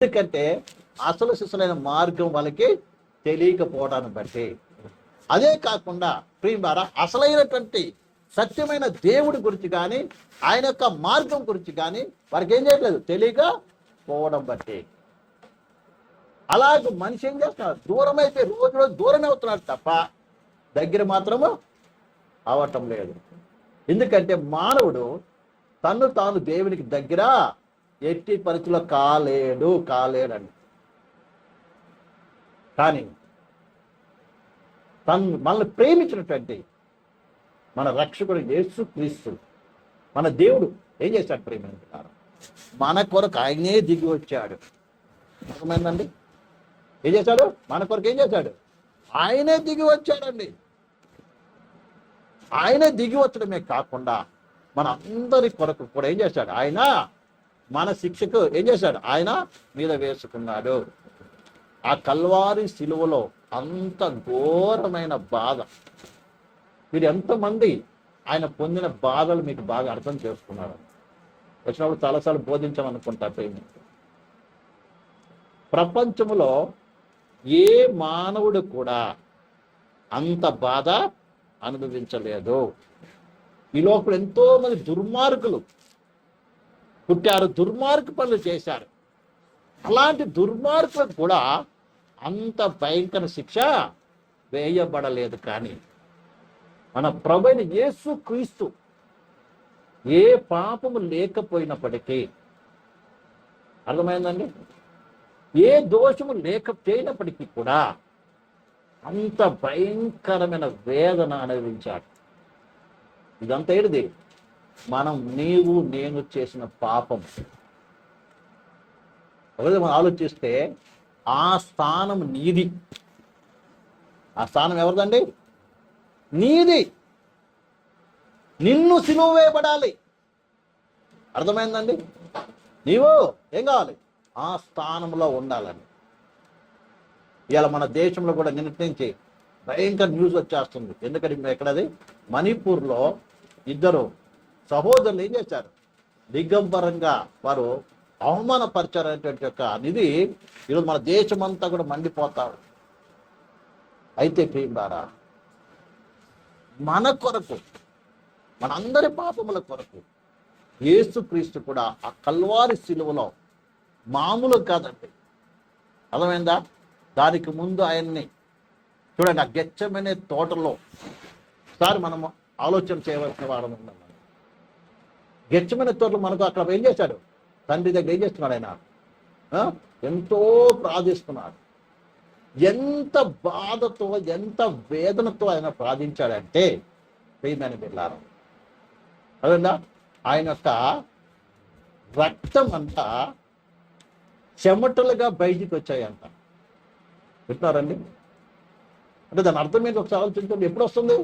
ఎందుకంటే అసలు శిశులైన మార్గం వాళ్ళకి తెలియకపోవడాన్ని బట్టి. అదే కాకుండా ప్రియులారా అసలైనటువంటి సత్యమైన దేవుడి గురించి కానీ ఆయన యొక్క మార్గం గురించి కానీ వారికి ఏం చేయట్లేదు తెలియక పోవడం బట్టి. అలాగే మనిషి ఏం చేస్తున్నారు దూరం అయితే రోజు రోజు దూరమే అవుతున్నారు తప్ప దగ్గర మాత్రము అవటం లేదు. ఎందుకంటే మానవుడు తను తాను దేవునికి దగ్గర ఎట్టి పరిస్థితుల్లో కాలేడు కాలేడండి. కానీ తను మనల్ని ప్రేమించినటువంటి మన రక్షకుడు యేసు క్రీస్తు మన దేవుడు ఏం చేశాడు ప్రేమించారు మన కొరకు ఆయనే దిగి వచ్చాడు. అర్థమైందండి? ఏం చేశాడు? మన కొరకు ఏం చేశాడు? ఆయనే దిగి వచ్చాడండి. ఆయనే దిగి వచ్చడమే కాకుండా మన అందరి కొరకు కూడా ఏం చేశాడు? ఆయన మన శిక్షకు ఏం చేశాడు? ఆయన మీద వేసుకున్నాడు. ఆ కల్వారి శిలువలో అంత ఘోరమైన బాధ. మీరు ఎంతమంది ఆయన పొందిన బాధలు మీకు బాగా అర్థం చేసుకున్నారు? వచ్చినప్పుడు చాలాసార్లు బోధించామనుకుంటా ప్రేమి ప్రపంచంలో ఏ మానవుడు కూడా అంత బాధ అనుభవించలేదు. ఈ లోపల ఎంతోమంది దుర్మార్గులు పుట్టారు దుర్మార్గ పనులు చేశారు. అలాంటి దుర్మార్గులకు కూడా అంత భయంకర శిక్ష వేయబడలేదు కానీ మన ప్రభుని యేసు క్రీస్తు ఏ పాపము లేకపోయినప్పటికీ అర్థమైందండి? ఏ దోషము లేకపోయినప్పటికీ కూడా అంత భయంకరమైన వేదన అనుభవించాడు. ఇదంతా ఏడిది? మనం నీవు నేను చేసిన పాపం. ఒకవేళ మనం ఆలోచిస్తే ఆ స్థానం నీది. ఆ స్థానం ఎవరిదండి? నీది. నిన్ను సిలువ వేయబడాలి అర్థమైందండి? నీవు ఏం కావాలి? ఆ స్థానంలో ఉండాలని. ఇవాళ మన దేశంలో కూడా నిన్నటి నుంచి భయంకర న్యూస్ వచ్చేస్తుంది. ఎందుకంటే ఎక్కడది? మణిపూర్లో ఇద్దరు సహోదరులు ఏం చేశారు? దిగంబరంగా వారు అవమానపరిచారనేటువంటి యొక్క నిధి ఈరోజు మన దేశమంతా కూడా మండిపోతారు అయితే ప్రియులారా మన కొరకు మనందరి పాపముల కొరకు యేసుక్రీస్తు కూడా ఆ కల్వారి శిలువలో మామూలు కాదండి. అర్థమైందా? దానికి ముందు ఆయన్ని చూడండి ఆ గెచ్చమనే తోటలో ఒకసారి మనము ఆలోచన చేయవలసిన వాడు గెచ్చమైన చోట్ల మనకు అక్కడ ఏం చేశాడు? తండ్రి దగ్గర ఏం చేస్తున్నాడు ఆయన? ఎంతో ప్రార్థిస్తున్నాడు. ఎంత బాధతో ఎంత వేదనతో ఆయన ప్రార్థించాడంటే ప్రియమైన బిడ్డారు అదేనా ఆయన యొక్క రక్తం అంతా చెమటలుగా బయటికి వచ్చాయంట. వింటున్నారండి? అంటే దాని అర్థం ఏంటి ఒకసారి ఆలోచించండి? ఎప్పుడు వస్తుంది?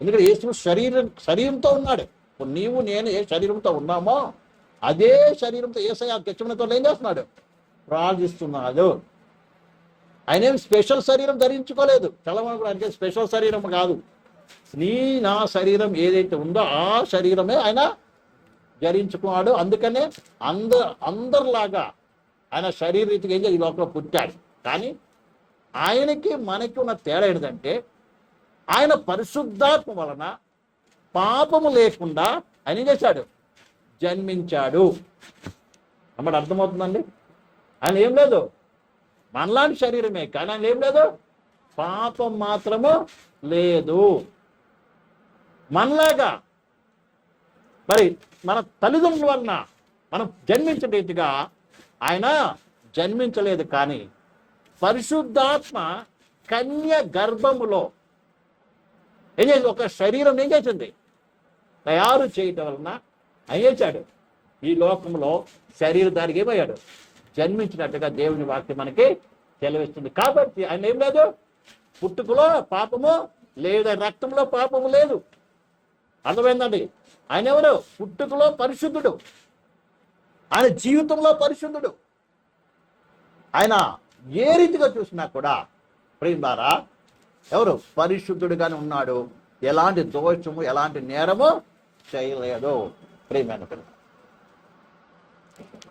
ఎందుకంటే యేసు శరీరం శరీరంతో ఉన్నాడు. నీవు నేను ఏ శరీరంతో ఉన్నామో అదే శరీరంతో ఏసయ గచ్చమనతో ఏం చేస్తున్నాడు? ప్రార్థిస్తున్నాడు. ఆయన ఏం స్పెషల్ శరీరం ధరించుకోలేదు. చాలా అంటే స్పెషల్ శరీరం కాదు. నీ నా శరీరం ఏదైతే ఉందో ఆ శరీరమే ఆయన ధరించుకున్నాడు. అందుకనే అంద అందరిలాగా ఆయన శరీర రీతిగా ఏం ఈ లోపల పుట్టాడు. కానీ ఆయనకి మనకి ఉన్న తేడా ఏంటంటే ఆయన పరిశుద్ధాత్మ వలన పాపము లేకుండా ఆయన ఏం చేశాడు జన్మించాడు. అమ్మడు అర్థమవుతుందండి? ఆయన ఏం లేదు. మనలాంటి శరీరమే కానీ ఆయన ఏం లేదు. పాపం మాత్రము లేదు. మనలాగా మరి మన తల్లిదండ్రుల వలన మనం జన్మించిన రీతిగా ఆయన జన్మించలేదు కానీ పరిశుద్ధాత్మ కన్య గర్భములో ఏం చేసింది? ఒక శరీరం ఏం చేసింది? తయారు చేయటం వలన అయ్యేచాడు ఈ లోకంలో శరీరధారికి ఏమయ్యాడు? జన్మించినట్టుగా దేవుని వాక్యం మనకి తెలివిస్తుంది కాబట్టి ఆయన ఏం లేదు? పుట్టుకలో పాపము లేదు ఆయన రక్తంలో పాపము లేదు. అర్థమైందండి? ఆయన ఎవరు? పుట్టుకలో పరిశుద్ధుడు. ఆయన జీవితంలో పరిశుద్ధుడు. ఆయన ఏ రీతిగా చూసినా కూడా ప్రియులారా ఎవరు? పరిశుద్ధుడుగానే ఉన్నాడు. ఎలాంటి దోషము ఎలాంటి నేరము చేయలేదు ప్రియమైన పిల్లలు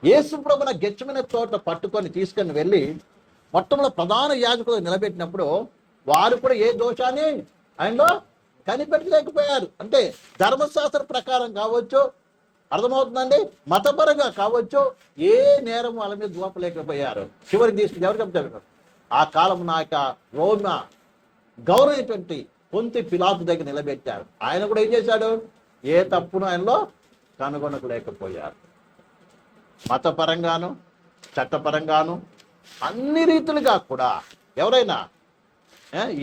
యేసు ప్రభున గెచ్చమైన తోట పట్టుకొని తీసుకొని వెళ్ళి మొట్టంలో ప్రధాన యాజకులు నిలబెట్టినప్పుడు వారు కూడా ఏ దోషాన్ని ఆయనలో కనిపెట్టలేకపోయారు. అంటే ధర్మశాస్త్ర ప్రకారం కావచ్చు అర్థమవుతుందండి? మతపరంగా కావచ్చు ఏ నేరం వాళ్ళ మీద దూపలేకపోయారు. చివరికి తీసుకుని ఎవరు చెప్తారు? ఆ కాలం నా యొక్క రోమ గౌరవమైనటువంటి పొంతి పిలాతు దగ్గర నిలబెట్టారు. ఆయన కూడా ఏం చేశాడు? ఏ తప్పును ఆయనలో కనుగొనకలేకపోయారు మతపరంగాను చట్టపరంగాను అన్ని రీతులుగా కూడా ఎవరైనా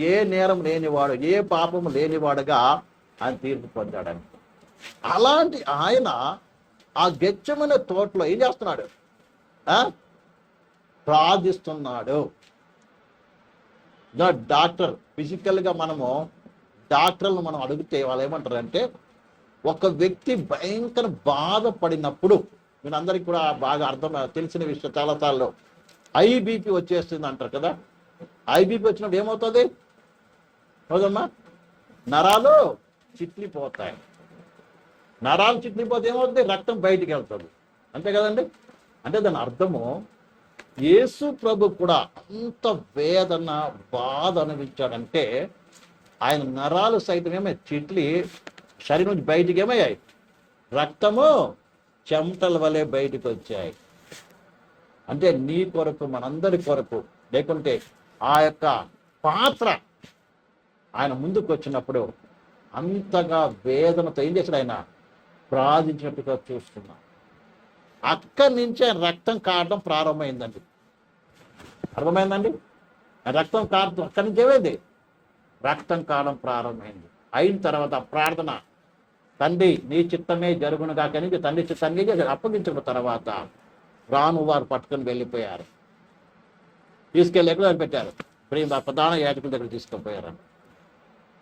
ఏ, నేరం లేనివాడు ఏ పాపం లేనివాడుగా ఆయన తీర్పు పొందాడని. అలాంటి ఆయన ఆ గెచ్చమైన తోటలో ఏం చేస్తున్నాడు? ప్రార్థిస్తున్నాడు. డాక్టర్ ఫిజికల్గా మనము డాక్టర్లు మనం అడిగితే వాళ్ళు ఏమంటారంటే ఒక వ్యక్తి భయంకర బాధపడినప్పుడు మీరు అందరికి కూడా బాగా అర్థం తెలిసిన విషయం చాలా సార్లు. ఐబీపీ వచ్చేస్తుంది అంటారు కదా. ఐబీపీ వచ్చినప్పుడు ఏమవుతుంది? హౌదమ్మా నరాలు చిట్లిపోతాయి. నరాలు చిట్లిపోతే ఏమవుతుంది? రక్తం బయటికి వెళ్తుంది. అంతే కదండి? అంటే దాని అర్థము యేసు ప్రభు కూడా అంత వేదన బాధ అనుభవించాడంటే ఆయన నరాలు సైతం ఏమై చిట్లి శరీరం నుంచి బయటికి ఏమయ్యాయి? రక్తము చెమటల వలె బయటికి వచ్చాయి. అంటే నీ కొరకు మనందరి కొరకు లేకుంటే ఆ యొక్క పాత్ర ఆయన ముందుకు వచ్చినప్పుడు అంతగా వేదనతో ఏం చేశాడు ఆయన? ప్రార్థించినట్టుగా చూస్తున్నాం. అక్కడి నుంచి ఆయన రక్తం కారడం ప్రారంభమైందండి. అర్థమైందండి? రక్తం కారడం అక్కడి నుంచి ఏమైంది? రక్తం కారడం ప్రారంభమైంది. అయిన తర్వాత ప్రార్థన తండ్రి నీ చిత్తమే జరుగును కాక తండ్రి చిత్తాన్ని అప్పగించిన తర్వాత రాను వారు పట్టుకొని వెళ్ళిపోయారు. తీసుకెళ్ళి ఎక్కడ పెట్టారు ప్రేమ ప్రధాన యాజకుల దగ్గర తీసుకుపోయారు.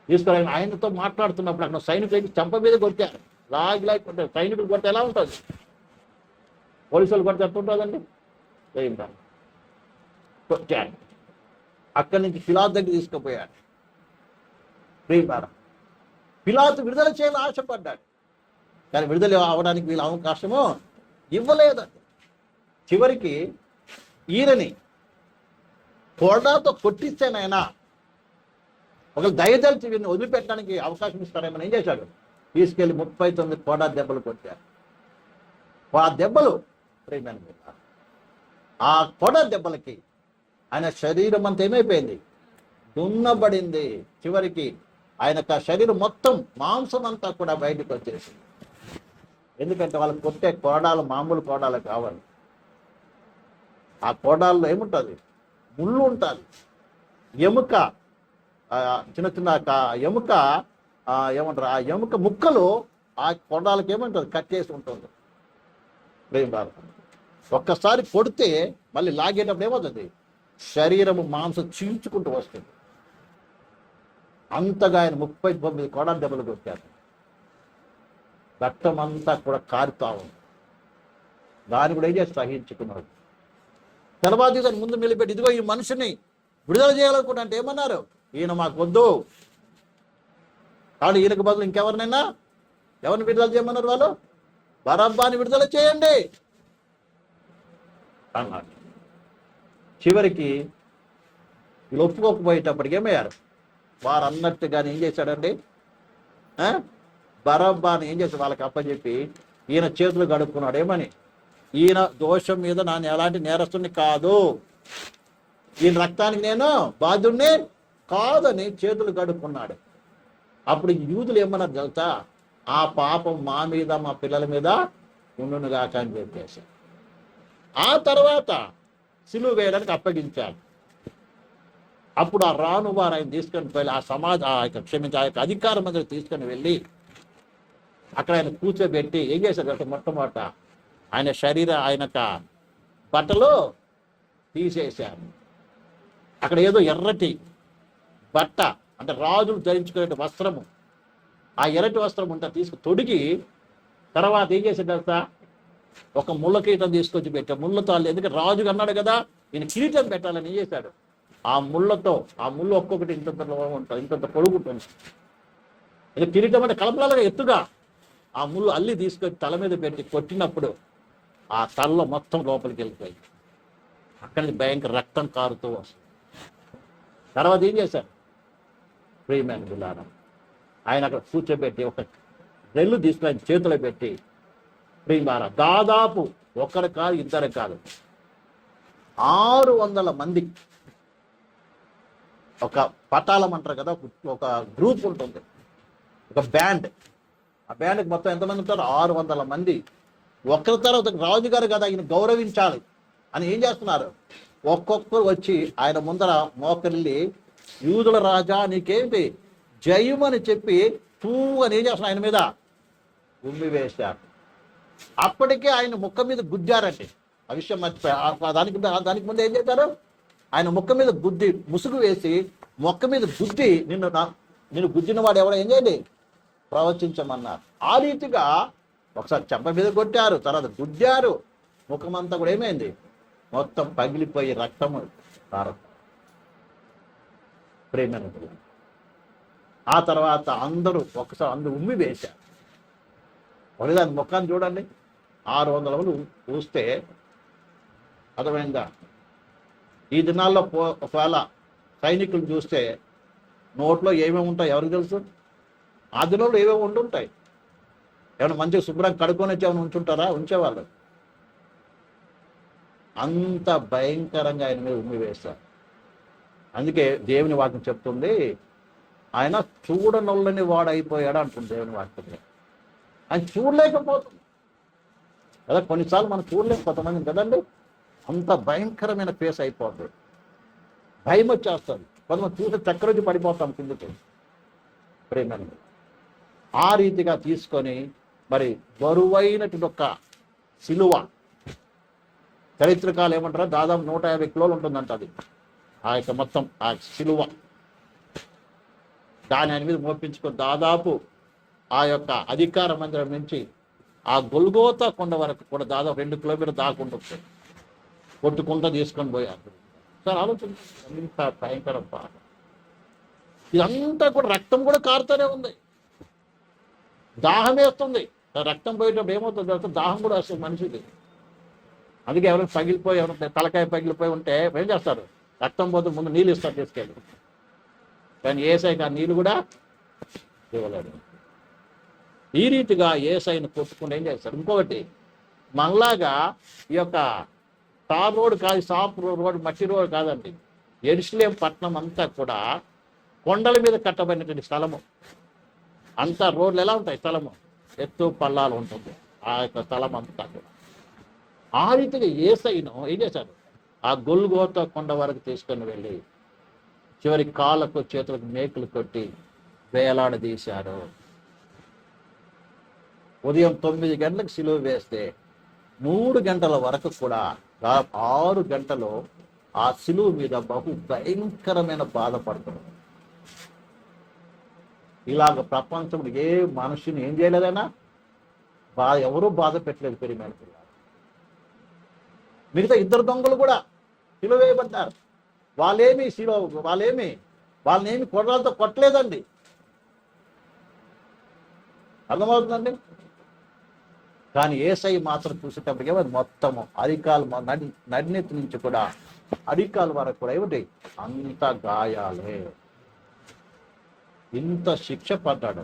తీసుకెళ్ళి ఆయనతో మాట్లాడుతున్నప్పుడు అక్కడ సైనికులు చంప మీద కొట్టారు. లాగి లాగి కొట్టారు. సైనికులు కొడితే ఎలా ఉంటుంది? పోలీసులు కొడితే ఎట్లా ఉంటుందండి? ఏం కొట్టారు. అక్కడి నుంచి పిలాత్ దగ్గర తీసుకుపోయాడు ప్రియమారం పిలాతు విడుదల చేయాలని ఆశపడ్డాడు. కానీ విడుదల అవడానికి వీళ్ళ అవకాశము ఇవ్వలేదండి చివరికి ఈయనని కొరడాతో కొట్టిస్తేనైనా ఒక దయదలిచి వీరిని వదిలిపెట్టడానికి అవకాశం ఇస్తారేమని ఏం చేశాడు? తీసుకెళ్ళి ముప్పై తొమ్మిది కోడా దెబ్బలు కొట్టారు ఆ దెబ్బలు ప్రేమైన మీద ఆ కొడ దెబ్బలకి ఆయన శరీరం అంతా ఏమైపోయింది? దున్నబడింది. చివరికి ఆయన యొక్క శరీరం మొత్తం మాంసం అంతా కూడా బయటకు వచ్చేసింది. ఎందుకంటే వాళ్ళకి కొట్టే కోడాలు మామూలు కోడాలు కావాలి. ఆ కోడాల్లో ఏముంటుంది? ముళ్ళు ఉంటుంది. ఎముక చిన్న చిన్న ఎముక ఏమంటారు? ఆ ఎముక ముక్కలు ఆ కొండాలకి ఏమంటారు కట్ చేసి ఉంటుంది. ప్రేమ భారతం. ఒక్కసారి కొడితే మళ్ళీ లాగేటప్పుడు ఏమవుతుంది? శరీరము మాంసం చీల్చుకుంటూ వస్తుంది. అంతగా ఆయన ముప్పై తొమ్మిది కోడాల దెబ్బలు కొట్టారు. రక్తం అంతా కూడా కారుతా ఉంది. దాన్ని కూడా ఏం చేసి సహించుకున్నాడు. తర్వాత దాని ముందు నిలబెట్టి ఇదిగో ఈ మనిషిని విడుదల చేయాలనుకుంటా అంటే ఏమన్నారు? ఈయన మాకు వద్దు కానీ ఈయనకు బదులు ఇంకెవరినైనా ఎవరిని విడుదల చేయమన్నారు వాళ్ళు? బరబ్బాని విడుదల చేయండి అన్నాడు. చివరికి వీళ్ళు ఒప్పుకోకపోయేటప్పటికి ఏమయ్యారు? వారు అన్నట్టుగానే ఏం చేశాడండి? బరబ్బాని ఏం చేశాడు? వాళ్ళకి అప్పచెప్పి ఈయన చేతులు గడుపుకున్నాడు ఏమని? ఈయన దోషం మీద నన్ను ఎలాంటి నేరస్తుని కాదు. ఈయన రక్తానికి నేను బాధ్యుడిని కాదని చేతులు గడుపుకున్నాడు అప్పుడు యూదులు ఏమన్నారు తెలుసా? ఆ పాపం మా మీద మా పిల్లల మీద ఉండును గాక అని చెప్పేసి. ఆ తర్వాత సిలువ వేయడానికి అప్పగించాడు. అప్పుడు ఆ రాను వారు ఆయన తీసుకొని వెళ్ళి ఆ సమాజ ఆ యొక్క క్షమించి ఆ యొక్క అధికారం దగ్గర తీసుకొని వెళ్ళి అక్కడ ఆయన కూర్చోబెట్టి ఏం చేశారు అంటే మొట్టమొదట? ఆయన శరీర ఆయన యొక్క బట్టలు తీసేశారు. అక్కడ ఏదో ఎర్రటి బట్ట అంటే రాజులు ధరించుకునే వస్త్రము. ఆ ఎర్రటి వస్త్రం ఉంటా తీసుకు తొడిగి తర్వాత ఏం చేశాడు తెలుసా? ఒక ముళ్ళ కీటం తీసుకొచ్చి పెట్టా ముళ్ళతో తాళ్ళు ఎందుకంటే రాజుగా అన్నాడు కదా ఈయన కిరీటం పెట్టాలని ఏం చేశాడు? ఆ ముళ్ళతో ఆ ముళ్ళు ఒక్కొక్కటి ఇంతంత ఉంటుంది ఇంత పొడుగుంటుంది ఉంటుంది. ఇది కిరీటం అంటే కలపలాగా ఎత్తుగా ఆ ముళ్ళు అల్లి తీసుకొచ్చి తల మీద పెట్టి కొట్టినప్పుడు ఆ తలలో మొత్తం లోపలికి వెళ్ళిపోయి అక్కడి నుంచి భయంకర రక్తం కారుతూ వస్తుంది. తర్వాత ఏం చేశారు? ప్రియమైన బిల్లారా ఆయన అక్కడ కూర్చోబెట్టి ఒక రెల్లు తీసుకుని ఆయన చేతిలో పెట్టి ప్రియమార దాదాపు ఒకరు కాదు ఇద్దరు కాదు. ఆరు వందల మంది ఒక పటాలం అంటారు కదా ఒక- గ్రూప్ ఉంటుంది. ఒక బ్యాండ్ ఆ బ్యాండ్కి మొత్తం ఎంతమంది ఉంటారు? ఆరు వందల మంది. ఒకరి తర్వాత రాజుగారు కదా ఆయన గౌరవించాలి అని ఏం చేస్తున్నారు? ఒక్కొక్కరు వచ్చి ఆయన ముందర మోకరిల్లి యూదుల రాజా నీకేంటి? జయమని చెప్పి తూ అని ఏం చేస్తున్నా ఆయన మీద? ఉమ్మి వేశారు. అప్పటికే ఆయన ముఖం మీద గుద్దారండి ఆ విషయం మర్చిపోయి. దానికి దానికి ముందు ఏం చేశారు? ఆయన ముక్క మీద గుద్ది ముసుగు వేసి మొక్క మీద గుద్ది నిన్ను నా నిన్ను గుద్దిన వాడు ఎవడో ఏం చేయండి? ప్రవచించమన్నారు. ఆ రీతిగా ఒకసారి చెంప మీద కొట్టారు తర్వాత గుద్దారు. ముఖమంతా కూడా ఏమైంది? మొత్తం పగిలిపోయి రక్తము కారం ప్రేమ ఆ తర్వాత అందరూ ఒకసారి అందరూ ఉమ్మి వేశారు. ఒకదాని దాని ముఖాన్ని చూడండి. ఆరు వందల ఊస్తే అర్థమైందా? ఈ దినాల్లో పో ఒకవేళ సైనికులు చూస్తే నోట్లో ఏమేమి ఉంటాయి ఎవరికి తెలుసు? ఆ దినంలో ఏమేమి ఉంటుంటాయి ఏమైనా మంచిగా శుభ్రం కడుక్కొని వచ్చి ఏమైనా ఉంచుంటారా? ఉంచేవాళ్ళు. అంత భయంకరంగా ఆయన మీద ఉమ్మి వేస్తారు అందుకే దేవుని వాక్యం చెప్తుంది ఆయన చూడనొల్లని వాడైపోయాడు అంటుంది దేవుని వాక్యం. ఆయన చూడలేకపోతుంది కదా కొన్నిసార్లు మనం చూడలేం కొంతమంది కదండి? అంత భయంకరమైన ఫేస్ అయిపోతుంది భయం వచ్చేస్తుంది. కొంతమంది చూస్తే చక్కరొచ్చి పడిపోతాం కిందకి. ప్రేమని. ఆ రీతిగా తీసుకొని మరి బరువైనటువంటి ఒక సిలువ. చరిత్రకాలు ఏమంటారో? దాదాపు నూట యాభై కిలోలు ఉంటుందంట అది. ఆ యొక్క మొత్తం ఆ సిలువ. దాని ఆయన మీద మోపించుకొని దాదాపు ఆ యొక్క అధికార మందిరం నుంచి ఆ గొల్గోతా కొండ వరకు కూడా దాదాపు రెండు కిలోమీటర్ కొట్టుకుంటా తీసుకొని పోయారు సార్ ఆలోచన ఎంత భయంకరం పాట ఇదంతా కూడా రక్తం కూడా కారుతూనే ఉంది. దాహం వేస్తుంది. రక్తం పోయేటప్పుడు ఏమవుతుంది తర్వాత దాహం కూడా వస్తుంది మనిషికి. అందుకే ఎవరైనా పగిలిపోయి ఎవరైనా తలకాయ పగిలిపోయి ఉంటే ఏం చేస్తారు? రక్తం పోతే ముందు నీళ్ళు ఇస్తారు తీసుకెళ్ళి. కానీ ఏసైకి ఆ నీళ్ళు కూడా ఇవ్వలేదు. ఈ రీతిగా ఏసైని కొట్టుకుని ఏం చేస్తారు? ఇంకొకటి మనలాగా ఈ యొక్క టార్ రోడ్ కాదు సాప్ రోడ్ మట్టి రోడ్ కాదండి. ఎరుసలేం పట్టణం అంతా కూడా కొండల మీద కట్టబడినటువంటి స్థలము. అంతా రోడ్లు ఎలా ఉంటాయి? స్థలము. ఎత్తు పల్లాలు ఉంటుంది. ఆ యొక్క స్థలం అంతా కూడా. ఆ రీతిగా ఏసైను ఏం చేశారు? ఆ గొల్గోత కొండ వరకు తీసుకొని వెళ్ళి చివరి కాళ్ళకు చేతులకు మేకులు కొట్టి వేలాడదీశారు. ఉదయం తొమ్మిది గంటలకు సిలువ వేస్తే మూడు గంటల వరకు కూడా దాదాపు ఆరు గంటలు ఆ సిలువు మీద బహు భయంకరమైన బాధపడుతున్నారు ఇలాగ ప్రపంచంలో ఏ మనిషిని ఏం చేయలేదైనా బాధ ఎవరూ బాధ పెట్టలేదు పెరిమైన పిల్లలు. మిగతా ఇద్దరు దొంగలు కూడా సిలువ వేయబడ్డారు. వాళ్ళేమి సిలువ వాళ్ళేమి వాళ్ళనేమి కొర్రాలతో కొట్టలేదండి. అర్థమవుతుందండి? కానీ ఏసై మాత్రం చూసేటప్పటికే అది మొత్తము అరికాలు నడి నడినెత్తి నుంచి కూడా అరికాల వరకు కూడా ఏమిటి? అంత గాయాలే. ఇంత శిక్ష పడ్డాడు.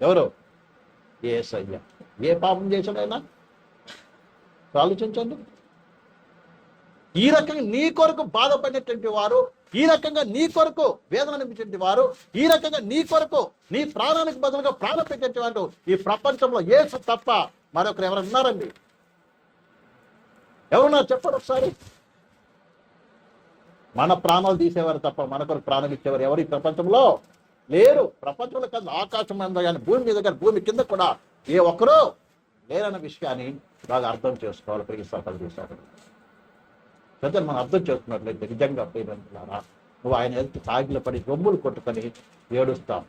ఎవరు? ఏసయ్య. ఏ పాపం చేశాడు ఆయన? ఆలోచించండి. ఈ రకంగా నీ కొరకు బాధపడినటువంటి వారు ఈ రకంగా నీ కొరకు వేదన అనిపించేటువంటి వారు ఈ రకంగా నీ కొరకు నీ ప్రాణానికి బదులుగా ప్రాణం పెట్టేటువంటి వారు ఈ ప్రపంచంలో ఏసు తప్ప మరొకరు ఎవరు ఉన్నారండి? ఎవరున్నారు? చెప్పండి ఒకసారి. మన ప్రాణాలు తీసేవారు తప్ప మనకొరకు ప్రాణం ఇచ్చేవారు ఎవరు ఈ ప్రపంచంలో లేరు. ప్రపంచంలో కాదు ఆకాశం మీద కానీ భూమి మీద కానీ భూమి కింద కూడా ఏ ఒక్కరూ లేరన్న విషయాన్ని బాగా అర్థం చేసుకోవాలి ప్రియ సఫలు చేశారు. పెద్దలు మనం అర్థం చేసుకున్నట్లయితే నిజంగా ప్రియమంటున్నారా నువ్వు ఆయన ఎదుటి తాగిలో పడి గొమ్ములు కొట్టుకొని ఏడుస్తావు.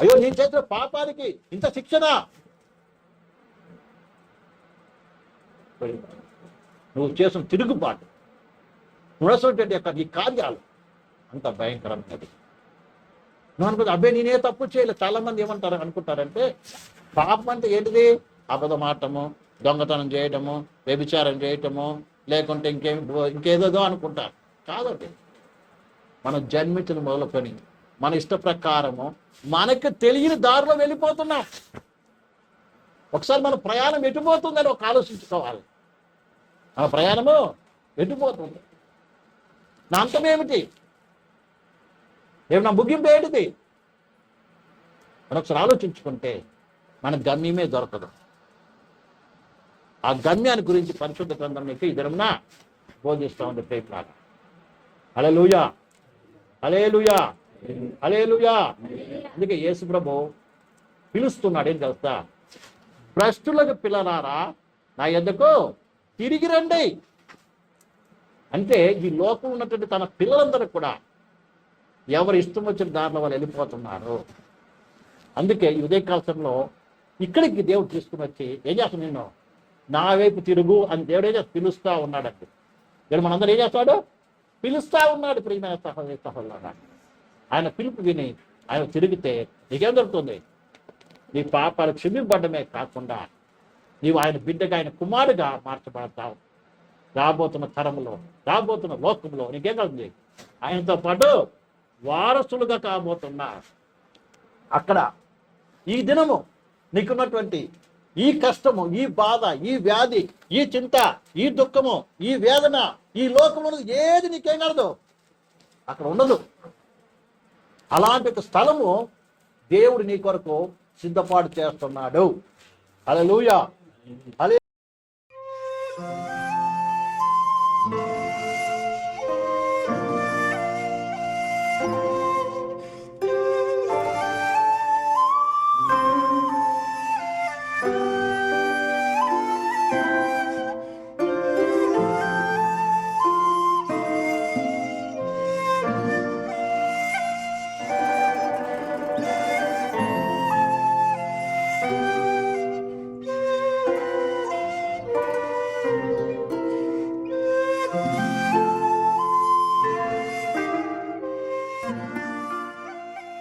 అయ్యో నీ చేసిన పాపానికి ఇంత శిక్షణ నువ్వు చేసిన తిరుగుబాటు పురసటువంటి యొక్క ఈ కార్యాలు అంత భయంకరమైనది నువ్వు అనుకుంటా అబ్బాయి నేనే తప్పు చేయలేదు చాలా మంది ఏమంటారు అనుకుంటారంటే పాపం అంటే ఏంటిది? అబద్ధమాటము దొంగతనం చేయటము వ్యభిచారం చేయటము లేకుంటే ఇంకేం ఇంకేదేదో అనుకుంటారు. కాదండి. మనం జన్మించిన మొదలుకొని మన ఇష్ట ప్రకారము మనకు తెలియని దారిలో వెళ్ళిపోతున్నాం. ఒకసారి మన ప్రయాణం ఎటుపోతుందని ఒక ఆలోచించుకోవాలి. ఆ ప్రయాణము ఎటుపోతుంది? నా అంతం ఏమిటి? ఏమి నా ముగింపు ఏంటిది మనం ఒకసారి ఆలోచించుకుంటే మన గమ్యమే దొరకదు. ఆ గమ్యాన్ని గురించి పరిశుద్ధ గ్రంథం మీకు ఈ బోధిస్తా బోధిస్తూ ఉంది ప్రేట్లాగా అలే లూయా అలే లూయా అలే లూయా అందుకే యేసు ప్రభు పిలుస్తున్నాడు. ఏం తెలుస్తా భ్రష్టులకు పిల్లలారా నా ఎద్దకు తిరిగి రండి. అంటే ఈ లోకం ఉన్నటువంటి తన పిల్లలందరూ కూడా ఎవరు ఇష్టం వచ్చిన దారిలో వాళ్ళు వెళ్ళిపోతున్నారు. అందుకే ఈ ఉదయకాలంలో ఇక్కడికి దేవుడు తీసుకుని వచ్చి ఏం చేస్తాను నేను నా వైపు తిరుగు అని దేవుడు ఏం చేస్తా పిలుస్తా ఉన్నాడండి. ఇక్కడ మనందరూ ఏం చేస్తాడు? పిలుస్తా ఉన్నాడు ప్రియమైన సహోదరి సహోదరు ఆయన పిలుపు విని ఆయన తిరిగితే నీకేం దొరుకుతుంది? నీ పాపాలు క్షమింపడమే కాకుండా నీవు ఆయన బిడ్డగా ఆయన కుమారుగా మార్చబడతావు. రాబోతున్న తరంలో రాబోతున్న లోకంలో నీకేం కలుగుతుంది ఆయనతో పాటు వారసులుగా కాబోతున్నా. అక్కడ ఈ దినము నీకున్నటువంటి ఈ కష్టము ఈ బాధ ఈ వ్యాధి ఈ చింత ఈ దుఃఖము ఈ వేదన ఈ లోకములు ఏది నీకేం కలదు? అక్కడ ఉండదు. అలాంటి ఒక స్థలము దేవుడు నీ కొరకు సిద్ధపాటు చేస్తున్నాడు. খালি